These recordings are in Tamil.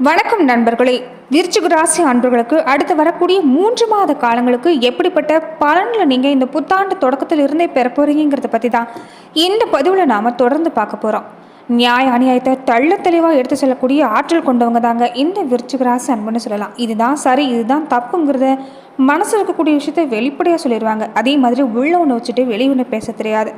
வணக்கம் நண்பர்களே. விருச்சிக ராசி அன்பர்களுக்கு அடுத்து வரக்கூடிய மூன்று மாத காலங்களுக்கு எப்படிப்பட்ட பலன்களை நீங்கள் இந்த புத்தாண்டு தொடக்கத்தில் இருந்தே பெற போறீங்கிறத பற்றி தான் இந்த பதிவில் நாம் தொடர்ந்து பார்க்க போகிறோம் நியாய அநியாயத்தை தள்ள தெளிவாக எடுத்து செல்லக்கூடிய ஆற்றல் கொண்டவங்க தாங்க இந்த விருச்சிக ராசி அன்புன்னு சொல்லலாம். இதுதான் சரி இதுதான் தப்புங்கிறத மனசில் இருக்கக்கூடிய விஷயத்தை வெளிப்படையாக சொல்லிடுவாங்க அதே மாதிரி உள்ள ஒன்று வச்சுட்டு வெளி ஒன்று பேச தெரியாது.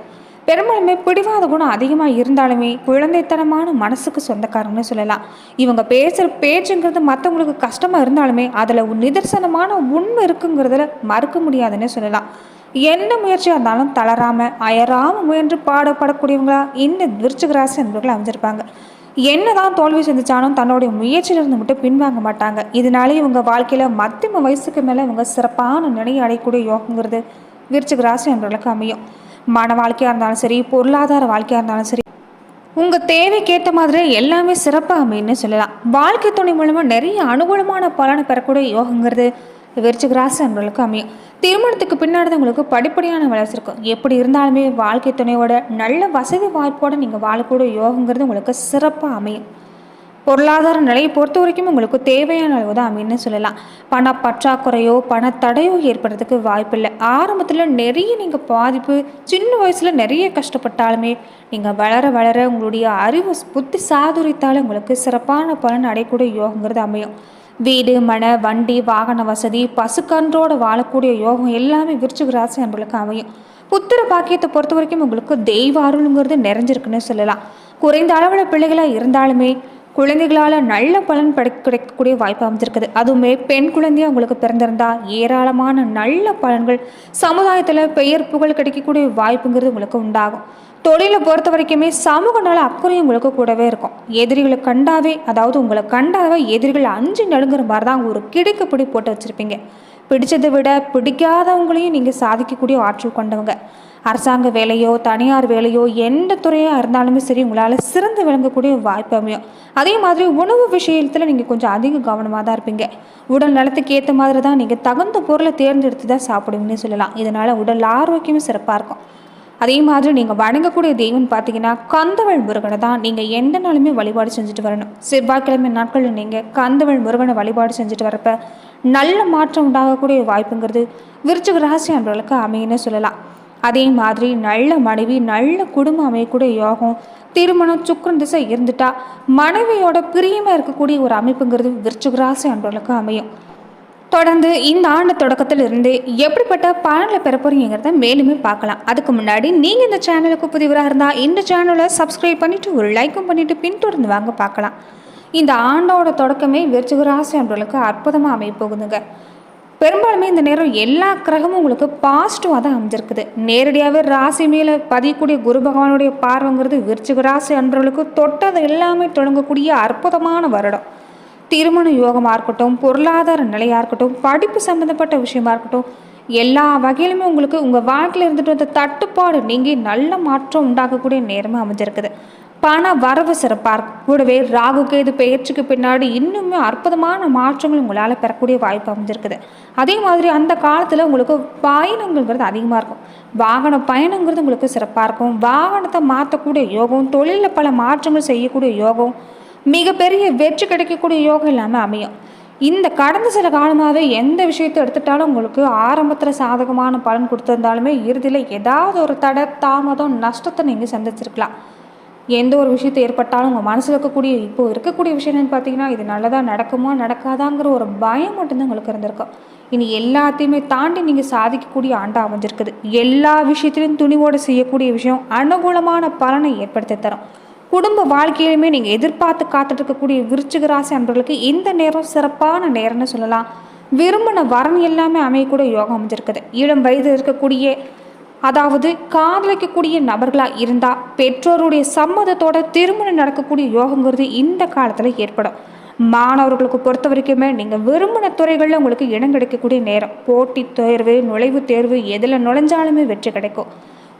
பெரும்பாலுமே பிடிவாத குணம் அதிகமாக இருந்தாலுமே குழந்தைத்தனமான மனசுக்கு சொந்தக்காரங்கன்னு சொல்லலாம். இவங்க பேசுகிற பேச்சுங்கிறது மற்றவங்களுக்கு கஷ்டமாக இருந்தாலுமே அதில் நிதர்சனமான உண்மை இருக்குங்கிறதுல மறுக்க முடியாதுன்னு சொல்லலாம். என்ன முயற்சியாக இருந்தாலும் தளராமல் அயராமல் முயன்று பாடப்படக்கூடியவங்களா இந்த விருச்சிக என்பவர்கள் அமைஞ்சிருப்பாங்க. என்னதான் தோல்வி சந்திச்சாலும் தன்னுடைய முயற்சியிலிருந்து மட்டும் பின்வாங்க மாட்டாங்க. இதனாலே இவங்க வாழ்க்கையில் மத்தியம வயசுக்கு மேலே இவங்க சிறப்பான நிலையை அடையக்கூடிய யோகங்கிறது விருச்சிக என்பவர்களுக்கு அமையும். மன வாழ்க்கையாக இருந்தாலும் சரி பொருளாதார வாழ்க்கையாக இருந்தாலும் சரி உங்கள் தேவைக்கேற்ற மாதிரி எல்லாமே சிறப்பாக அமைன்னு சொல்லலாம். வாழ்க்கை துணை மூலமாக நிறைய அனுகூலமான பலனை பெறக்கூடிய யோகங்கிறது விருச்சிக ராசி அன்பர்களுக்கு அமையும். திருமணத்துக்கு பின்னாடி தான் உங்களுக்கு படிப்படியான வளர்ச்சி இருக்கும். எப்படி இருந்தாலுமே வாழ்க்கை துணையோட நல்ல வசதி வாய்ப்போடு நீங்கள் வாழக்கூடிய யோகங்கிறது உங்களுக்கு சிறப்பாக அமையும். பொருளாதார நிலையை பொறுத்த வரைக்கும் உங்களுக்கு தேவையான அளவு தான் அமைன்னு சொல்லலாம். பண பற்றாக்குறையோ பணத்தடையோ ஏற்படுறதுக்கு வாய்ப்பில்லை. ஆரம்பத்தில் நிறைய நீங்கள் பாதிப்பு சின்ன வயசில் நிறைய கஷ்டப்பட்டாலுமே நீங்கள் வளர வளர உங்களுடைய அறிவு புத்தி சாதுரித்தால் உங்களுக்கு சிறப்பான பலன் அடையக்கூடிய யோகங்கிறது அமையும். வீடு மன வண்டி வாகன வசதி பசுக்கன்றோடு வாழக்கூடிய யோகம் எல்லாமே விருச்சிக ராசி அன்பர்களுக்கு அமையும். புத்திர பாக்கியத்தை பொறுத்த வரைக்கும் உங்களுக்கு தெய்வ அருளுங்கிறது நிறைஞ்சிருக்குன்னு சொல்லலாம். குறைந்த அளவில் பிள்ளைகளாக இருந்தாலுமே குழந்தைகளால் நல்ல பலன் படை கிடைக்கக்கூடிய வாய்ப்பு அமைஞ்சிருக்குது. அதுவுமே பெண் குழந்தையாக உங்களுக்கு பிறந்திருந்தா ஏராளமான நல்ல பலன்கள் சமுதாயத்தில் பெயர் புகழ் கிடைக்கக்கூடிய வாய்ப்புங்கிறது உங்களுக்கு உண்டாகும். தொழிலை பொறுத்த வரைக்குமே சமூக நல அக்கறையும் உங்களுக்கு கூடவே இருக்கும். எதிரிகளை கண்டாவே அதாவது உங்களை கண்டாவே எதிரிகள் அஞ்சு நடுங்கிற மாதிரி தான் ஒரு கிடைக்கப்படி போட்டு வச்சுருப்பீங்க. பிடிச்சதை விட பிடிக்காதவங்களையும் நீங்கள் சாதிக்கக்கூடிய ஆற்றல் கொண்டவங்க. அரசாங்க வேலையோ தனியார் வேலையோ எந்த துறையாக இருந்தாலுமே சரி உங்களால் சிறந்து விளங்கக்கூடிய வாய்ப்பு அமையும். அதே மாதிரி உணவு விஷயத்தில் நீங்கள் கொஞ்சம் அதிக கவனமாக தான் இருப்பீங்க. உடல் நலத்துக்கு ஏற்ற மாதிரி தான் நீங்கள் தகுந்த பொருளை தேர்ந்தெடுத்து தான் சாப்பிடுவீங்கன்னு சொல்லலாம். இதனால் உடல் ஆரோக்கியமும் சிறப்பாக இருக்கும். அதே மாதிரி நீங்கள் வணங்கக்கூடிய தெய்வம் பார்த்தீங்கன்னா கந்தவள் முருகனை தான் நீங்கள் எந்த நாளுமே வழிபாடு செஞ்சுட்டு வரணும். செவ்வாய்க்கிழமை நாட்களில் நீங்கள் கந்தவள் முருகனை வழிபாடு செஞ்சுட்டு வரப்ப நல்ல மாற்றம் உண்டாகக்கூடிய வாய்ப்புங்கிறது விருச்சிக ராசி அன்பர்களுக்கு அமையுன்னு சொல்லலாம். அதே மாதிரி நல்ல மனைவி நல்ல குடும்பம் அமையக்கூடிய யோகம் திருமணம் சுக்கரன் திசை இருந்துட்டா மனைவியோட பிரியமாக இருக்கக்கூடிய ஒரு அமைப்புங்கிறது விருச்சிகராசி அன்பர்களுக்கு அமையும். தொடர்ந்து இந்த ஆண்டு தொடக்கத்தில் இருந்து எப்படிப்பட்ட பலனில் பெற போறீங்கிறத மேலுமே பார்க்கலாம். அதுக்கு முன்னாடி நீங்கள் இந்த சேனலுக்கு புதிவராக இருந்தால் இந்த சேனலை சப்ஸ்கிரைப் பண்ணிவிட்டு ஒரு லைக்கும் பண்ணிவிட்டு பின்தொடர்ந்து வாங்க பார்க்கலாம். இந்த ஆண்டோட தொடக்கமே விருச்சிக ராசி அன்பர்களுக்கு அற்புதமாக அமைய போகுதுங்க. பெரும்பாலுமே இந்த நேரம் எல்லா கிரகமும் உங்களுக்கு பாசிட்டிவாக தான் அமைஞ்சிருக்குது. நேரடியாகவே ராசி மேலே பதியக்கூடிய குரு பகவானுடைய பார்வைங்கிறது விருச்சிக ராசி அன்றவர்களுக்கு தொட்டது எல்லாமே தொடங்கக்கூடிய அற்புதமான வருடம். திருமண யோகமாக இருக்கட்டும் பொருளாதார நிலையாக இருக்கட்டும் படிப்பு சம்மந்தப்பட்ட விஷயமா இருக்கட்டும் எல்லா வகையிலுமே உங்களுக்கு உங்கள் வாழ்க்கையில் இருந்துட்டு வந்த தட்டுப்பாடு நீங்கி நல்ல மாற்றம் உண்டாகக்கூடிய நேரமாக அமைஞ்சிருக்குது. பண வரவு சிறப்பாக இருக்கும் கூடவே ராகு கேது பெயர்ச்சிக்கு பின்னாடி இன்னுமே அற்புதமான மாற்றங்கள் உங்களால் பெறக்கூடிய வாய்ப்பு அமைஞ்சிருக்குது. அதே மாதிரி அந்த காலத்தில் உங்களுக்கு பயணங்கள்ங்கிறது அதிகமாக இருக்கும். வாகன பயணங்கிறது உங்களுக்கு சிறப்பாக இருக்கும். வாகனத்தை மாற்றக்கூடிய யோகம் தொழிலில் பல மாற்றங்கள் செய்யக்கூடிய யோகம் மிகப்பெரிய வெற்றி கிடைக்கக்கூடிய யோகம் இல்லாமல் அமையும். இந்த கடந்த சில காலமாகவே எந்த விஷயத்தை எடுத்துட்டாலும் உங்களுக்கு ஆரம்பத்தில் சாதகமான பலன் கொடுத்துருந்தாலுமே இறுதியில் ஏதாவது ஒரு தடை தாமதம் நஷ்டத்தை நீங்கள் சந்திச்சிருக்கலாம். எந்த ஒரு விஷயத்தை ஏற்பட்டாலும் உங்கள் மனசில் இருக்கக்கூடிய இப்போது இருக்கக்கூடிய விஷயம் என்னன்னு பார்த்தீங்கன்னா இது நல்லதாக நடக்குமா நடக்காதாங்கிற ஒரு பயம் மட்டும்தான் உங்களுக்கு இருந்திருக்கும். இனி எல்லாத்தையுமே தாண்டி நீங்கள் சாதிக்கக்கூடிய ஆண்டாக அமைஞ்சிருக்குது. எல்லா விஷயத்திலையும் துணிவோடு செய்யக்கூடிய விஷயம் அனுகூலமான பலனை ஏற்படுத்தி தரும். குடும்ப வாழ்க்கையிலுமே நீங்கள் எதிர்பார்த்து காத்துட்டு இருக்கக்கூடிய விருச்சிக ராசி அன்பர்களுக்கு இந்த நேரம் சிறப்பான நேரம்னு சொல்லலாம். விரும்பின வரன் எல்லாமே அமையக்கூடிய யோகம் அமைஞ்சிருக்குது. இளம் வயது இருக்கக்கூடிய அதாவது காதலிக்கக்கூடிய நபர்களாக இருந்தால் பெற்றோருடைய சம்மதத்தோட திருமணம் நடக்கக்கூடிய யோகங்கிறது இந்த காலத்தில் ஏற்படும். மாணவர்களுக்கு பொறுத்த வரைக்குமே நீங்கள் விரும்பின துறைகளில் உங்களுக்கு இடம் கிடைக்கக்கூடிய நேரம். போட்டித் தேர்வு நுழைவுத் தேர்வு எதில் நுழைஞ்சாலுமே வெற்றி கிடைக்கும்.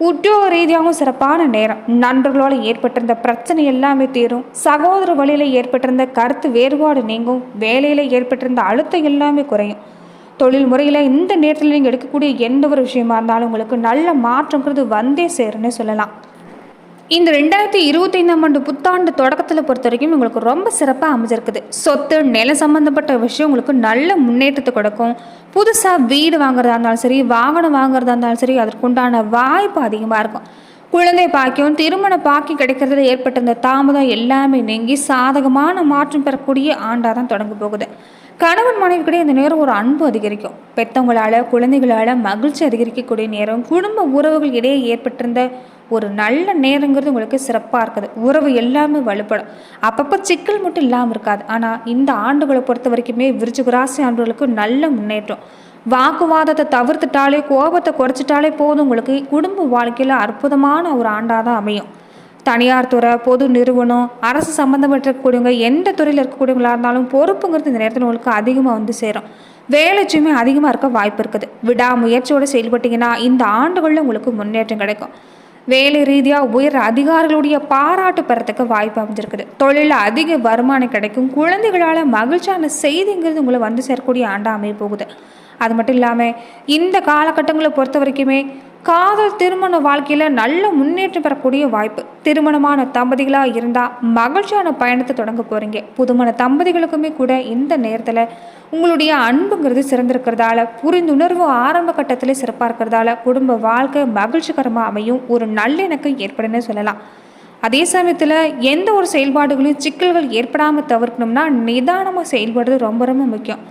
உத்தியோக ரீதியாகவும் சிறப்பான நேரம். நண்பர்களோடு ஏற்பட்டிருந்த பிரச்சனை எல்லாமே தீரும். சகோதர வழியில் ஏற்பட்டிருந்த கருத்து வேறுபாடு நீங்கும். வேலையில் ஏற்பட்டிருந்த அழுத்தம் எல்லாமே குறையும். தொழில் முறையில் இந்த நேரத்தில் நீங்கள் எடுக்கக்கூடிய எந்த ஒரு விஷயமா இருந்தாலும் உங்களுக்கு நல்ல மாற்றங்கிறது வந்தே சேருன்னு சொல்லலாம். இந்த ரெண்டாயிரத்தி இருபத்தைந்தாம் ஆண்டு புத்தாண்டு தொடக்கத்தில் பொறுத்த வரைக்கும் உங்களுக்கு ரொம்ப சிறப்பாக அமைஞ்சிருக்குது. சொத்து நிலம் சம்மந்தப்பட்ட விஷயம் உங்களுக்கு நல்ல முன்னேற்றத்தை கொடுக்கும். புதுசாக வீடு வாங்குறதா இருந்தாலும் சரி வாகனம் வாங்குறதா இருந்தாலும் சரி அதற்குண்டான வாய்ப்பு அதிகமாக இருக்கும். குழந்தை பாக்கியம் திருமண பாக்கி கிடைக்கிறதுல ஏற்பட்ட இந்த தாமதம் எல்லாமே நீங்கி சாதகமான மாற்றம் பெறக்கூடிய ஆண்டாக தான் தொடங்க போகுது. கணவன் மனைவிக்கிடையே இந்த நேரம் ஒரு அன்பு அதிகரிக்கும். பெத்தவங்களால் குழந்தைகளால் மகிழ்ச்சி அதிகரிக்கக்கூடிய நேரம் குடும்ப உறவுகள் இடையே ஏற்பட்டிருந்த ஒரு நல்ல நேரங்கிறது உங்களுக்கு சிறப்பாக இருக்குது. உறவு எல்லாமே வலுப்படும். அப்பப்போ சிக்கல் மட்டும் இல்லாமல் இருக்காது. ஆனால் இந்த ஆண்டுகளை பொறுத்த வரைக்குமே விருச்சிகராசி ஆண்டுகளுக்கு நல்ல முன்னேற்றம். வாக்குவாதத்தை தவிர்த்துட்டாலே கோபத்தை குறைச்சிட்டாலே போதும் உங்களுக்கு. குடும்ப வாழ்க்கையில் அற்புதமான ஒரு ஆண்டாக தான் அமையும். தனியார் துறை பொது நிறுவனம் அரசு சம்மந்தப்பட்ட இருக்கக்கூடியவங்க எந்த துறையில் இருக்கக்கூடியவங்களாக இருந்தாலும் பொறுப்புங்கிறது இந்த நேரத்தில் உங்களுக்கு அதிகமாக வந்து சேரும். வேலைச்சுமே அதிகமாக இருக்க வாய்ப்பு இருக்குது. விடாமுயற்சியோடு செயல்பட்டீங்கன்னா இந்த ஆண்டுகளில் உங்களுக்கு முன்னேற்றம் கிடைக்கும். வேலை ரீதியாக உயர் அதிகாரிகளுடைய பாராட்டு பெறத்துக்கு வாய்ப்பு அமைஞ்சிருக்குது. தொழிலில் அதிக வருமானம் கிடைக்கும். குழந்தைகளால் மகிழ்ச்சியான செய்திங்கிறது உங்களை வந்து சேரக்கூடிய ஆண்டாக அமைய போகுது. அது மட்டும் இல்லாமல் இந்த காலகட்டங்களை பொறுத்த வரைக்குமே காதல் திருமண வாழ்க்கையில் நல்ல முன்னேற்றம் பெறக்கூடிய வாய்ப்பு. திருமணமான தம்பதிகளாக இருந்தால் மகிழ்ச்சியான பயணத்தை தொடங்க போகிறீங்க புதுமண தம்பதிகளுக்குமே கூட இந்த நேரத்தில் உங்களுடைய அன்புங்கிறது சிறந்திருக்கிறதால புரிந்துணர்வு ஆரம்ப கட்டத்தில் சிறப்பாக இருக்கிறதால குடும்ப வாழ்க்கை மகிழ்ச்சிகரமாக அமையும். ஒரு நல்லிணக்கம் ஏற்படுன்னு சொல்லலாம். அதே சமயத்தில் எந்த ஒரு செயல்பாடுகளையும் சிக்கல்கள் ஏற்படாமல் தவிர்க்கணும்னா நிதானமாக செயல்படுறது ரொம்ப ரொம்ப முக்கியம்.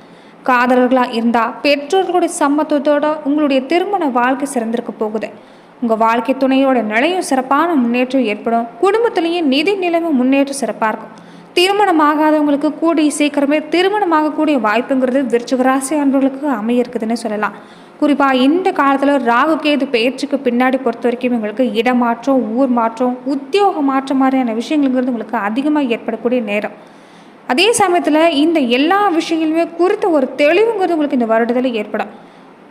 காதலர்களாக இருந்தால் பெற்றோர்களுடைய சம்மத்தத்தோட உங்களுடைய திருமண வாழ்க்கை சிறந்திருக்க போகுது. உங்கள் வாழ்க்கை துணையோட நிலையும் சிறப்பான முன்னேற்றம் ஏற்படும். குடும்பத்துலேயும் நிதி நிலைமை முன்னேற்றம் சிறப்பாக இருக்கும். திருமணம் ஆகாதவங்களுக்கு கூடிய சீக்கிரமே திருமணமாகக்கூடிய வாய்ப்புங்கிறது விருச்சிக ராசி அன்பர்களுக்கு அமைய இருக்குதுன்னு சொல்லலாம். குறிப்பாக இந்த காலத்தில் ராகு கேது பயிற்சிக்கு பின்னாடி பொறுத்த வரைக்கும் உங்களுக்கு இடமாற்றம் ஊர் மாற்றம் உத்தியோக மாற்றம் மாதிரியான விஷயங்கள்ங்கிறது உங்களுக்கு அதிகமாக ஏற்படக்கூடிய நேரம். அதே சமயத்தில் இந்த எல்லா விஷயங்களுமே குறித்த ஒரு தெளிவுங்கிறது உங்களுக்கு இந்த வருடத்தில் ஏற்படும்.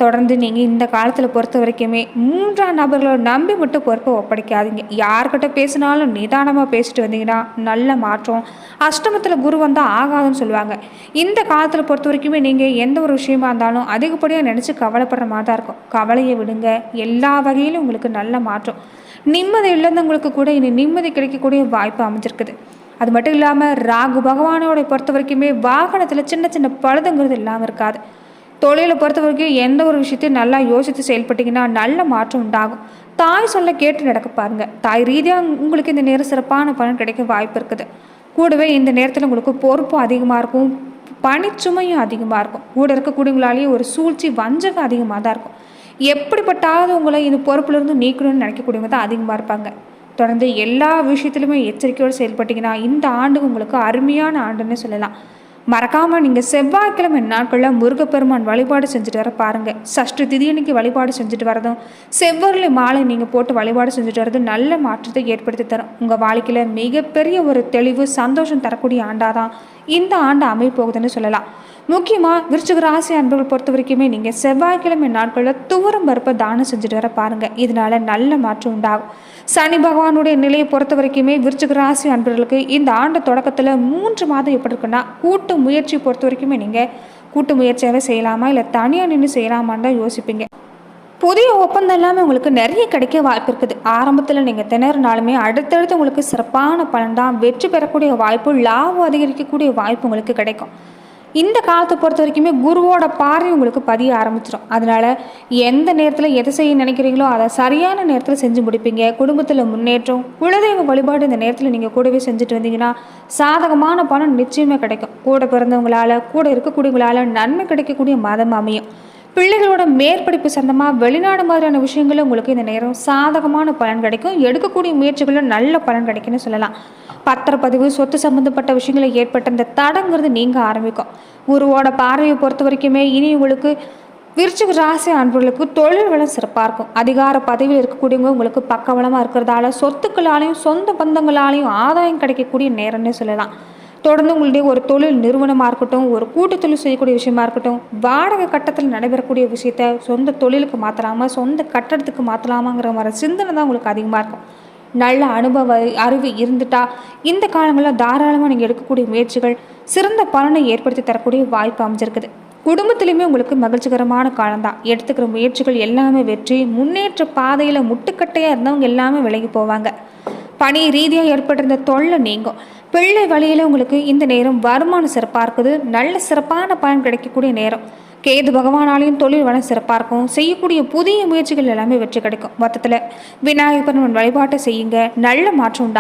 தொடர்ந்து நீங்கள் இந்த காலத்தில் பொறுத்த வரைக்குமே மூன்றாம் நபர்களை நம்பி மட்டும் பொறுப்பை ஒப்படைக்காதீங்க. யார்கிட்ட பேசினாலும் நிதானமாக பேசிட்டு வந்தீங்கன்னா நல்ல மாற்றம். அஷ்டமத்தில் குரு வந்தால் ஆகாதுன்னு சொல்லுவாங்க. இந்த காலத்தில் பொறுத்த வரைக்குமே நீங்கள் எந்த ஒரு விஷயமா இருந்தாலும் அதிகப்படியாக நினச்சி கவலைப்படுற மாதிரி தான் இருக்கும். கவலையை விடுங்க. எல்லா வகையிலும் உங்களுக்கு நல்ல மாற்றம். நிம்மதி இழந்தவங்களுக்கு கூட இனி நிம்மதி கிடைக்கக்கூடிய வாய்ப்பு அமைஞ்சிருக்குது. அது மட்டும் இல்லாமல் ராகு பகவானோட பொறுத்த வரைக்குமே வாகனத்தில் சின்ன சின்ன பழுதுங்கிறது இல்லாமல் இருக்காது. தொழிலை பொறுத்த வரைக்கும் எந்த ஒரு விஷயத்தையும் நல்லா யோசித்து செயல்பட்டிங்கன்னா நல்ல மாற்றம் உண்டாகும். தாய் சொல்ல கேட்டு நடக்க பாருங்கள் தாய் ரீதியாக உங்களுக்கு இந்த நேரம் சிறப்பான பலன் கிடைக்க வாய்ப்பு இருக்குது. கூடவே இந்த நேரத்தில் உங்களுக்கு பொறுப்பும் அதிகமாக இருக்கும். பனிச்சுமையும் அதிகமாக இருக்கும். கூட இருக்கக்கூடியவங்களாலேயே ஒரு சூழ்ச்சி வஞ்சகம் அதிகமாக தான் இருக்கும். எப்படிப்பட்டாவது உங்களை இந்த பொறுப்புலேருந்து நீக்கணும்னு நினைக்கக்கூடியவங்க தான் அதிகமாக இருப்பாங்க. தொடர்ந்து எல்லா விஷயத்துலையுமே எச்சரிக்கையோடு செயல்பட்டிங்கன்னா இந்த ஆண்டு உங்களுக்கு அருமையான ஆண்டுன்னு சொல்லலாம். மறக்காமல் நீங்கள் செவ்வாய்க்கிழமை நாட்களில் முருகப்பெருமான் வழிபாடு செஞ்சுட்டு வர பாருங்கள் சஷ்டி திதி அன்னைக்கு வழிபாடு செஞ்சுட்டு வரதும் செவ்வரில் மாலை நீங்கள் போட்டு வழிபாடு செஞ்சுட்டு வரதும் நல்ல மாற்றத்தை ஏற்படுத்தி தரும். உங்கள் வாழ்க்கையில் மிகப்பெரிய ஒரு தெளிவு சந்தோஷம் தரக்கூடிய ஆண்டாக தான் இந்த ஆண்டு அமைப்போகுதுன்னு சொல்லலாம். முக்கியமாக விருச்சிக ராசி அன்பர்கள் பொறுத்த வரைக்குமே நீங்கள் செவ்வாய்க்கிழமை நாட்களில் துவரம் பருப்பை தானம் செஞ்சுட்டு வர பாருங்கள் இதனால் நல்ல மாற்றம் உண்டாகும். சனி பகவானுடைய நிலையை பொறுத்த வரைக்குமே விருச்சிக ராசி அன்பர்களுக்கு இந்த ஆண்டு தொடக்கத்தில் மூன்று மாதம் எப்படி இருக்குன்னா கூட்டு முயற்சி பொறுத்த வரைக்குமே நீங்கள் கூட்டு முயற்சியாகவே செய்யலாமா? இல்லை தனியாக நின்று செய்யலாமான்னு தான் யோசிப்பீங்க. புதிய ஒப்பந்தம் எல்லாமே உங்களுக்கு நிறைய கிடைக்க வாய்ப்பு இருக்குது. ஆரம்பத்தில் நீங்கள் திணறினாலுமே அடுத்தடுத்து உங்களுக்கு சிறப்பான பலன் தான் வெற்றி பெறக்கூடிய வாய்ப்பு லாபம் அதிகரிக்கக்கூடிய வாய்ப்பு உங்களுக்கு கிடைக்கும். இந்த காலத்தை பொறுத்த வரைக்குமே குருவோட பார்வை உங்களுக்கு பதிய ஆரம்பிச்சிடும் அதனால் எந்த நேரத்தில் எதை செய்ய நினைக்கிறீங்களோ அதை சரியான நேரத்தில் செஞ்சு முடிப்பீங்க. குடும்பத்தில் முன்னேற்றம் குலதெய்வ வழிபாடு இந்த நேரத்தில் நீங்கள் கூடவே செஞ்சுட்டு வந்தீங்கன்னா சாதகமான பணம் நிச்சயமே கிடைக்கும். கூட பிறந்தவங்களால் கூட இருக்கக்கூடியவங்களால் நன்மை கிடைக்கக்கூடிய மதம் அமையும். பிள்ளைகளோட மேற்படிப்பு சந்தமாக வெளிநாடு மாதிரியான விஷயங்களும் உங்களுக்கு இந்த நேரம் சாதகமான பலன் கிடைக்கும். எடுக்கக்கூடிய முயற்சிகளில் நல்ல பலன் கிடைக்குன்னு சொல்லலாம். பத்திரப்பதிவு சொத்து சம்மந்தப்பட்ட விஷயங்களில் ஏற்பட்ட இந்த தடங்கிறது நீங்கள் ஆரம்பிக்கும். குருவோட பார்வையை பொறுத்த வரைக்குமே இனி உங்களுக்கு விருச்சிக ராசி அன்பர்களுக்கு தொழில் வளம் சிறப்பாக இருக்கும். அதிகார பதவியில் இருக்கக்கூடியவங்க உங்களுக்கு பக்கவளமாக இருக்கிறதால சொத்துக்களாலையும் சொந்த பந்தங்களாலையும் ஆதாயம் கிடைக்கக்கூடிய நேரம்னு சொல்லலாம். தொடர்ந்து உங்களுடைய ஒரு தொழில் நிறுவனமாக இருக்கட்டும் ஒரு கூட்டு தொழில் செய்யக்கூடிய விஷயமா இருக்கட்டும் வாடகை கட்டத்தில் நடைபெறக்கூடிய விஷயத்த சொந்த தொழிலுக்கு மாற்றலாமா சொந்த கட்டடத்துக்கு மாற்றலாமாங்கிற மாதிரி சிந்தனை தான் உங்களுக்கு அதிகமாக இருக்கும். நல்ல அனுபவ அறிவு இருந்துட்டா இந்த காலங்களில் தாராளமாக நீங்கள் எடுக்கக்கூடிய முயற்சிகள் சிறந்த பலனை ஏற்படுத்தி தரக்கூடிய வாய்ப்பு அமைஞ்சிருக்குது. குடும்பத்திலையுமே உங்களுக்கு மகிழ்ச்சிகரமான காலம்தான். எடுத்துக்கிற முயற்சிகள் எல்லாமே வெற்றி முன்னேற்ற பாதையில் முட்டுக்கட்டையாக இருந்தவங்க எல்லாமே விலகி போவாங்க. பணி ரீதியாக ஏற்பட்டிருந்த தொல்லை நீங்கும். பிள்ளை வழியில் உங்களுக்கு இந்த நேரம் வருமானம் சிறப்பாக இருக்குது. நல்ல சிறப்பான பலன் கிடைக்கக்கூடிய நேரம். கேது பகவானாலையும் தொழில் வளம் சிறப்பாக இருக்கும். செய்யக்கூடிய புதிய முயற்சிகள் எல்லாமே வெற்றி கிடைக்கும். மொத்தத்தில் விநாயகர் வழிபாட்டை செய்யுங்க. நல்ல மாற்றம் உண்டாகும்